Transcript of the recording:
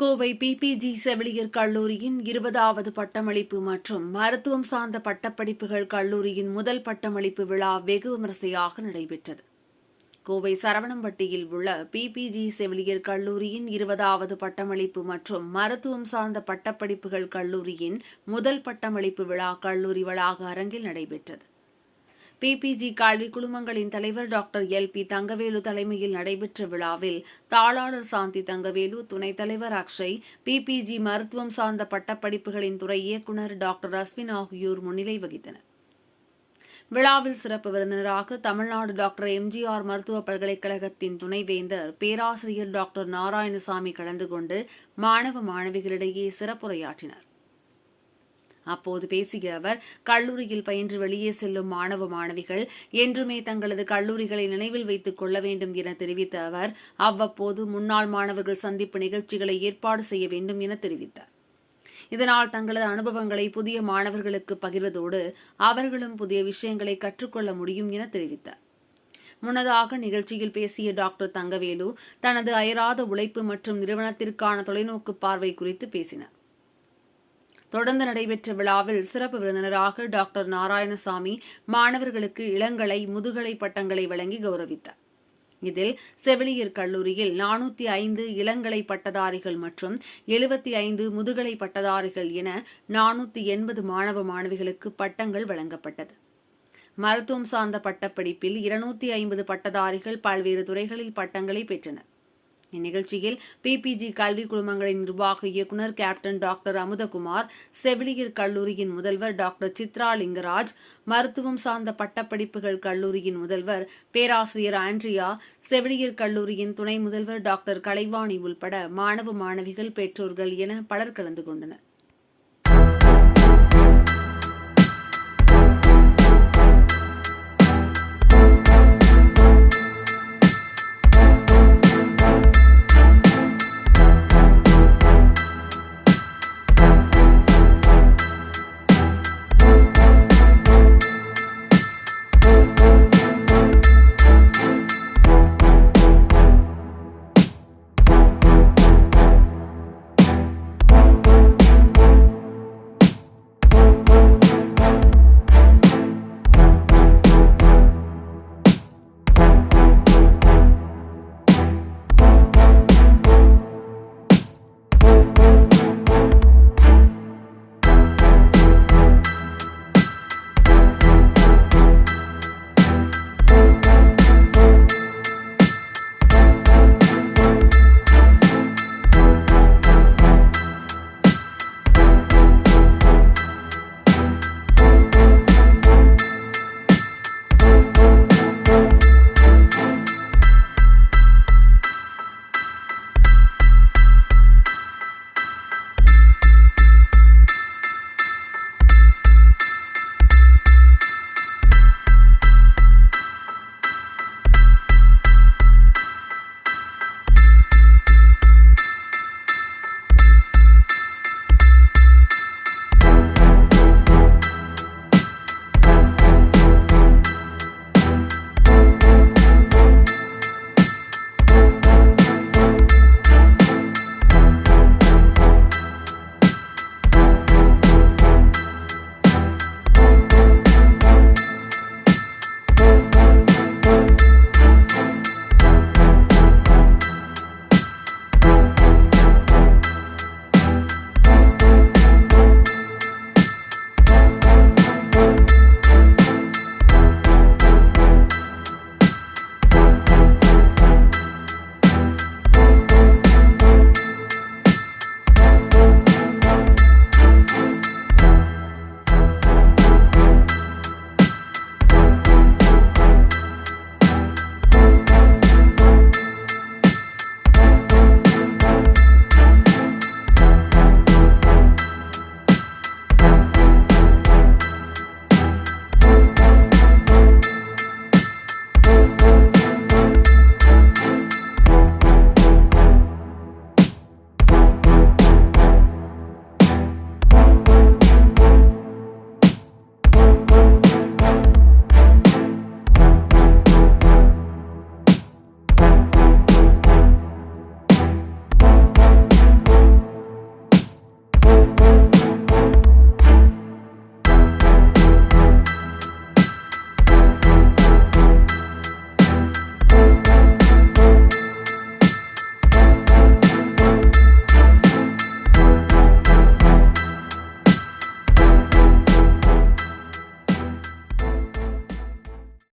Kovai PPG செவிலியர் கல்லூரியின் இருபதாவது பட்டமளிப்பு மற்றும் மருத்துவம் சார்ந்த பட்டப்படிப்புகள் கல்லூரியின் முதல் பட்டமளிப்பு விழா வெகு விமரிசையாக நடைபெற்றது. கோவை சரவணம்பட்டியில் உள்ள பிபிஜி செவிலியர் கல்லூரியின் இருபதாவது பட்டமளிப்பு மற்றும் மருத்துவம் சார்ந்த பட்டப்படிப்புகள் கல்லூரியின் முதல் பட்டமளிப்பு விழா கல்லூரி வளாக அரங்கில் நடைபெற்றது. பிபிஜி கல்வி குழுமங்களின் தலைவர் டாக்டர் எல் பி தங்கவேலு தலைமையில் நடைபெற்ற விழாவில் தாளாளர் சாந்தி தங்கவேலு துணைத் தலைவர் அக்ஷய் பிபிஜி மருத்துவம் சார்ந்த பட்டப்படிப்புகளின் துறை இயக்குநர் டாக்டர் அஸ்வின் ஆகியோர் முன்னிலை வகித்தனர். விழாவில் சிறப்பு விருந்தினராக தமிழ்நாடு டாக்டர் எம்ஜிஆர் மருத்துவ பல்கலைக்கழகத்தின் துணைவேந்தர் பேராசிரியர் டாக்டர் நாராயணசாமி கலந்து கொண்டு மாணவ மாணவிகளிடையே சிறப்புரையாற்றினர். அப்போது பேசிய அவர் கல்லூரியில் பயின்று வெளியே செல்லும் மாணவ மாணவிகள் என்றுமே தங்களது கல்லூரிகளை நினைவில் வைத்துக் கொள்ள வேண்டும் என தெரிவித்த அவர் அவ்வப்போது முன்னாள் மாணவர்கள் சந்திப்பு நிகழ்ச்சிகளை ஏற்பாடு செய்ய வேண்டும் என தெரிவித்தார். இதனால் தங்களது அனுபவங்களை புதிய மாணவர்களுக்கு பகிர்வதோடு அவர்களும் புதிய விஷயங்களை கற்றுக்கொள்ள முடியும் என தெரிவித்தார். முன்னதாக நிகழ்ச்சியில் பேசிய டாக்டர் தங்கவேலு தனது அயராத உழைப்பு மற்றும் நிறுவனத்திற்கான தொலைநோக்கு பார்வை குறித்து பேசினார். தொடர்ந்து நடைபெற்ற விழாவில் சிறப்பு விருந்தினராக டாக்டர் நாராயணசாமி மாணவர்களுக்கு இளங்கலை முதுகலை பட்டங்களை வழங்கி கௌரவித்தார். இதில் செவிலியர் கல்லூரியில் நானூத்தி ஐந்து இளங்கலை பட்டதாரிகள் மற்றும் எழுபத்தி ஐந்து முதுகலை பட்டதாரிகள் என நானூத்தி எண்பது மாணவ மாணவிகளுக்கு பட்டங்கள் வழங்கப்பட்டது. மருத்துவம் சார்ந்த பட்டப்படிப்பில் இருநூத்தி ஐம்பது பட்டதாரிகள் பல்வேறு துறைகளில் பட்டங்களை பெற்றனர். இந்நிகழ்ச்சியில் பிபிஜி கல்வி குழுமங்களின் நிர்வாக இயக்குநர் கேப்டன் டாக்டர் அமுதகுமார் செவிலியர் கல்லூரியின் முதல்வர் டாக்டர் சித்ரா லிங்கராஜ் மருத்துவம் சார்ந்த பட்டப்படிப்புகள் கல்லூரியின் முதல்வர் பேராசிரியர் ஆண்ட்ரியா செவிலியர் கல்லூரியின் துணை முதல்வர் டாக்டர் கலைவாணி உள்பட மாணவ மாணவிகள் பெற்றோர்கள் என பலர் கலந்து கொண்டனர்.